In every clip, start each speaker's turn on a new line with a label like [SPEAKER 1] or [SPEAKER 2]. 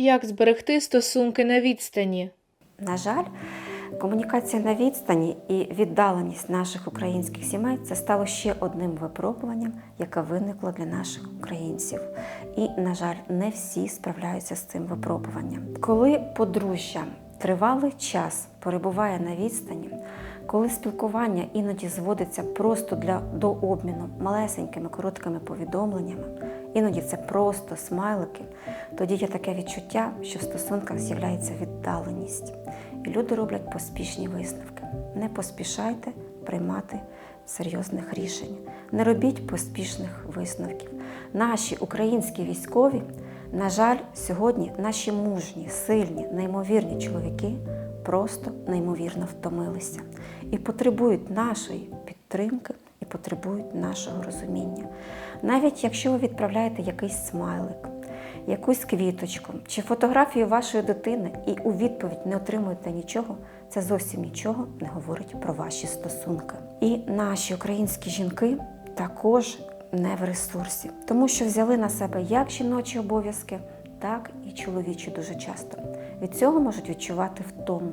[SPEAKER 1] Як зберегти стосунки на відстані?
[SPEAKER 2] На жаль, комунікація на відстані і віддаленість наших українських сімей це стало ще одним випробуванням, яке виникло для наших українців. І, на жаль, не всі справляються з цим випробуванням. Коли подружжя тривалий час перебуває на відстані, коли спілкування іноді зводиться просто для до обміну малесенькими короткими повідомленнями, іноді це просто смайлики, тоді є таке відчуття, що в стосунках з'являється віддаленість. І люди роблять поспішні висновки. Не поспішайте приймати серйозних рішень. Не робіть поспішних висновків. Наші українські військові, на жаль, сьогодні наші мужні, сильні, неймовірні чоловіки просто неймовірно втомилися і потребують нашої підтримки потребують нашого розуміння. Навіть якщо ви відправляєте якийсь смайлик, якусь квіточку чи фотографію вашої дитини і у відповідь не отримуєте нічого, це зовсім нічого не говорить про ваші стосунки. І наші українські жінки також не в ресурсі, тому що взяли на себе як жіночі обов'язки, так і чоловічі дуже часто. Від цього можуть відчувати втому.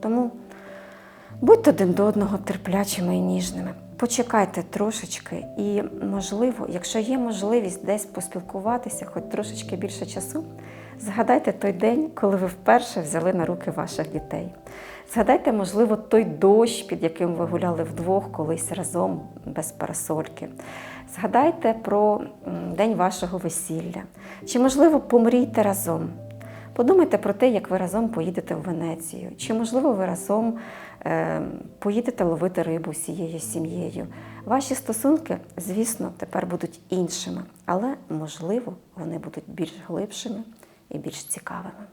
[SPEAKER 2] Тому будьте один до одного терплячими і ніжними. Почекайте трошечки, і, можливо, якщо є можливість десь поспілкуватися, хоч трошечки більше часу, згадайте той день, коли ви вперше взяли на руки ваших дітей. Згадайте, можливо, той дощ, під яким ви гуляли вдвох колись разом без парасольки. Згадайте про день вашого весілля. Чи, можливо, помрійте разом. Подумайте про те, як ви разом поїдете в Венецію, чи, можливо, ви разом е, поїдете ловити рибу всією сім'єю. Ваші стосунки, звісно, тепер будуть іншими, але, можливо, вони будуть більш глибшими і більш цікавими.